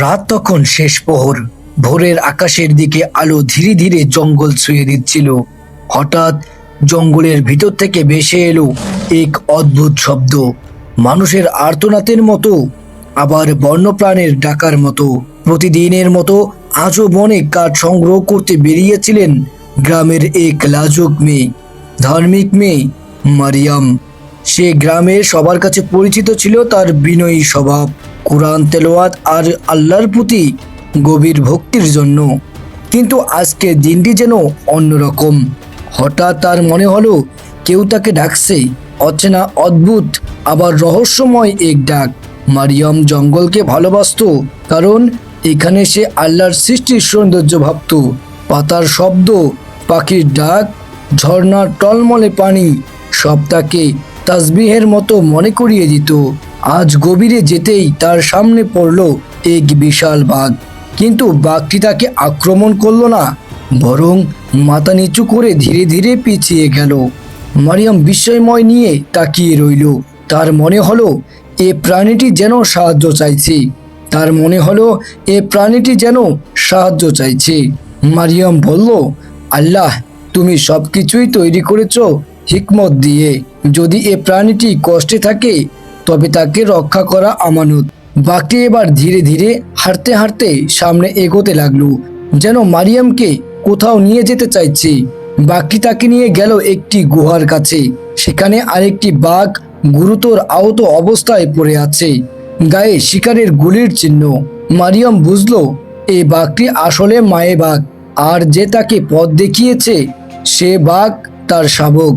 রাত তখন শেষ প্রহর। ভোরের আকাশের দিকে আলো ধীরে ধীরে জঙ্গল ছুঁয়ে দিচ্ছিল। হঠাৎ জঙ্গলের ভিতর থেকে ভেসে এলো এক অদ্ভুত শব্দ। মানুষের আর্তনাতের মতো, আবার বন্যপ্রাণের ডাকার মতো। প্রতিদিনের মতো আজও বনে কাঠ সংগ্রহ করতে বেরিয়েছিলেন গ্রামের এক লাজুক মেয়ে, ধার্মিক মেয়ে মারিয়াম। সে গ্রামের সবার কাছে পরিচিত ছিল তার বিনয়ী স্বভাব। কোরআন তেলোয়াত আর আল্লাহর প্রতি গভীর ভক্তির জন্য। কিন্তু আজকে দিনটি যেন অন্যরকম। হঠাৎ তার মনে হলো, কেউ তাকে ডাকছে। অচেনা, অদ্ভুত, আবার রহস্যময় এক ডাক। মারিয়াম জঙ্গলকে ভালোবাসত, কারণ এখানে সে আল্লাহর সৃষ্টির সৌন্দর্য ভাবত। পাতার শব্দ, পাখির ডাক, ঝর্ণার টলমলে পানি, সব তাকে তাসবিহের মতো মনে করিয়ে দিত। আজ গভীরে যেতেই তার সামনে পড়ল এক বিশাল বাঘ। কিন্তু বাঘটি তাকে আক্রমণ করল না, বরং মাথা নিচু করে ধীরে ধীরে পিছিয়ে গেল। মারিয়াম বিস্ময়ময় নিয়ে তাকিয়ে রইল। তার মনে হলো, এ প্রাণীটি যেন সাহায্য চাইছে। তার মনে হলো, এ প্রাণীটি যেন সাহায্য চাইছে। মারিয়াম বলল, আল্লাহ, তুমি সব কিছুই তৈরি করেছ হিকমত দিয়ে। যদি এ প্রাণীটি কষ্টে থাকে তবে তাকে রক্ষা করা আমানত। বাঘটি এবার ধীরে ধীরে হাঁটতে হাঁটতে সামনে এগোতে লাগল, যেন মারিয়ামকে কোথাও নিয়ে যেতে চাইছে। বাঘটি তাকে নিয়ে গেল একটি গুহার কাছে, সেখানে আরেকটি বাঘ গুরুতর আহত অবস্থায় পড়ে আছে, গায়ে শিকারের গুলির চিহ্ন। মারিয়াম বুঝলো এই বাঘটি আসলে মায়ে বাঘ, আর যে তাকে পথ দেখিয়েছে, সে বাঘ তার শাবক।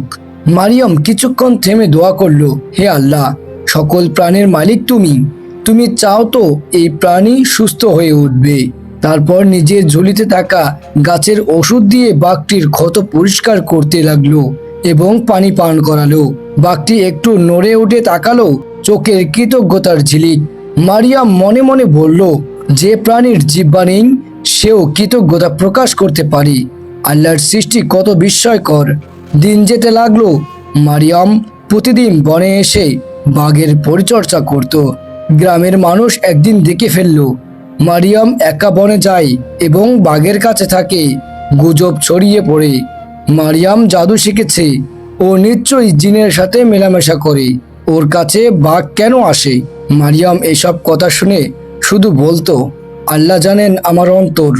মারিয়াম কিছুক্ষণ থেমে দোয়া করল, হে আল্লাহ! সকল প্রাণের মালিক তুমি। তুমি চাও তো এই প্রাণী সুস্থ হয়ে উঠবে। তারপর নিজের ঝুলিতে থাকা গাছের ওষুধ দিয়ে বাঘটির ক্ষত পরিষ্কার করতে লাগল এবং পানি পান করালো। বাঘটি একটু নড়ে উঠে তাকালো চোখের কৃতজ্ঞতার ঝিলিক। মারিয়াম মনে মনে বলল, যে প্রাণীর জিব্বা নেই, সেও কৃতজ্ঞতা প্রকাশ করতে পারে। আল্লাহর সৃষ্টি কত বিস্ময়কর। দিন যেতে লাগল। মারিয়াম প্রতিদিন বনে এসে বাঘের পরিচর্যা করত। গ্রামের মানুষ একদিন দেখে ফেলল, মারিয়াম একা বনে যায় এবং বাঘের কাছে থাকে, গুজব ছড়িয়ে পড়ে। মারিয়াম জাদু শিখেছে ও নিশ্চয়ই জিনের সাথে মেলামেশা করে, ওর কাছে বাঘ কেন আসে? মারিয়াম এসব কথা শুনে শুধু বলতো, আল্লাহ জানেন আমার অন্তর।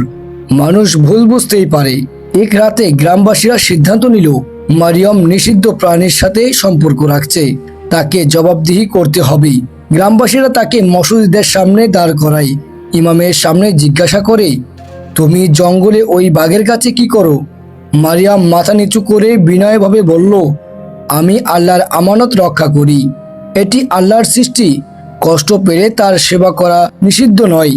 মানুষ ভুল বুঝতেই পারে। এক রাতে গ্রামবাসীরা সিদ্ধান্ত নিল, মারিয়াম নিষিদ্ধ প্রাণীর সাথে সম্পর্ক রাখছে। তাকে জবাবদিহি করতে হবে গ্রামবাসীরা তাকে মসজিদের সামনে দাঁড় করায়। ইমামের সামনে জিজ্ঞাসা করে, তুমি জঙ্গলে ওই বাঘের কাছে কি করো? মারিয়াম মাথা নিচু করে বিনয়ভাবে বলল, আমি আল্লাহর আমানত রক্ষা করি। এটি আল্লাহর সৃষ্টি। কষ্ট পেলে তার সেবা করা নিষিদ্ধ নয়।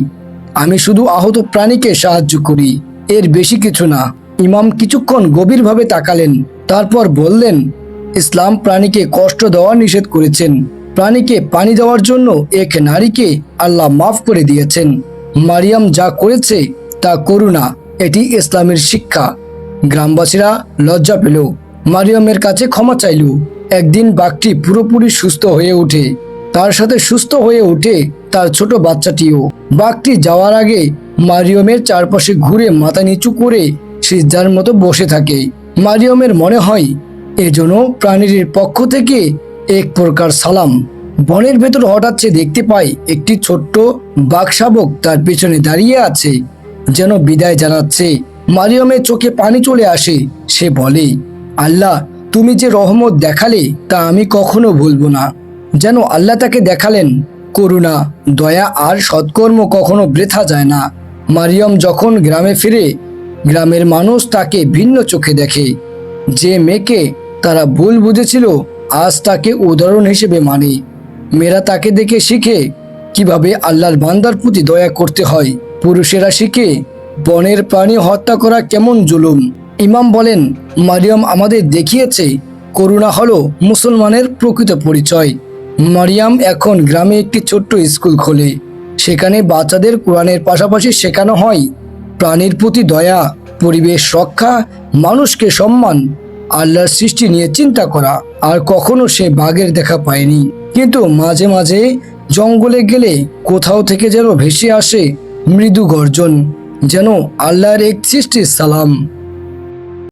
আমি শুধু আহত প্রাণীকে সাহায্য করি। এর বেশি কিছু না। ইমাম কিছুক্ষণ গভীরভাবে তাকালেন। তারপর বললেন ইসলাম প্রাণীকে কষ্ট দেওয়া নিষেধ করেছেন। প্রাণীকে পানি দেওয়ার জন্য এক নারীকে আল্লাহ মাফ করে দিয়েছেন। মারিয়াম যা করেছে তা করুণা, এটি ইসলামের শিক্ষা। গ্রামবাসীরা লজ্জা পেল। মারিয়ামের কাছে ক্ষমা চাইল। একদিন বাঘটি পুরোপুরি সুস্থ হয়ে ওঠে। তার সাথে সুস্থ হয়ে ওঠে তার ছোট বাচ্চাটিও। বাঘটি যাওয়ার আগে মারিয়মের চারপাশে ঘুরে মাথা নিচু করে সিদ্ধার মতো বসে থাকে। মারিয়মের মনে হয় এজন্য প্রাণীর পক্ষ থেকে এক প্রকার সালাম। বনের ভেতর হঠাৎ সে দেখতে পায় একটি ছোট্ট বাঘ শাবক তার পেছনে দাঁড়িয়ে আছে, যেন বিদায় জানাচ্ছে। মারিয়মের চোখে পানি চলে আসে, সে বলে, আল্লাহ, তুমি যে রহমত দেখালে তা আমি কখনো ভুলবো না। যেন আল্লাহ তাকে দেখালেন, করুণা, দয়া আর সৎকর্ম কখনো বৃথা যায় না। মারিয়ম যখন গ্রামে ফিরে, গ্রামের মানুষ তাকে ভিন্ন চোখে দেখে। যে মেয়েকে তারা ভুল বুঝেছিল, আজ তাকে উদাহরণ হিসেবে মানে। মেয়েরা তাকে দেখে শিখে কীভাবে আল্লাহর বান্দার প্রতি দয়া করতে হয়। পুরুষেরা শিখে বনের প্রাণী হত্যা করা কেমন জুলুম। ইমাম বলেন, মারিয়াম আমাদের দেখিয়েছে, করুণা হলো মুসলমানের প্রকৃত পরিচয়। মারিয়াম এখন গ্রামে একটি ছোট্ট স্কুল খোলে। সেখানে বাচ্চাদের কোরআনের পাশাপাশি শেখানো হয়। প্রাণীর প্রতি দয়া, পরিবেশ রক্ষা, মানুষকে সম্মান আল্লাহর সৃষ্টি নিয়ে চিন্তা করা আর কখনো সে বাঘের দেখা পায়নি। কিন্তু মাঝে মাঝে জঙ্গলে গেলে কোথাও থেকে যেন ভেসে আসে মৃদু গর্জন, যেন আল্লাহর এক সৃষ্টির সালাম।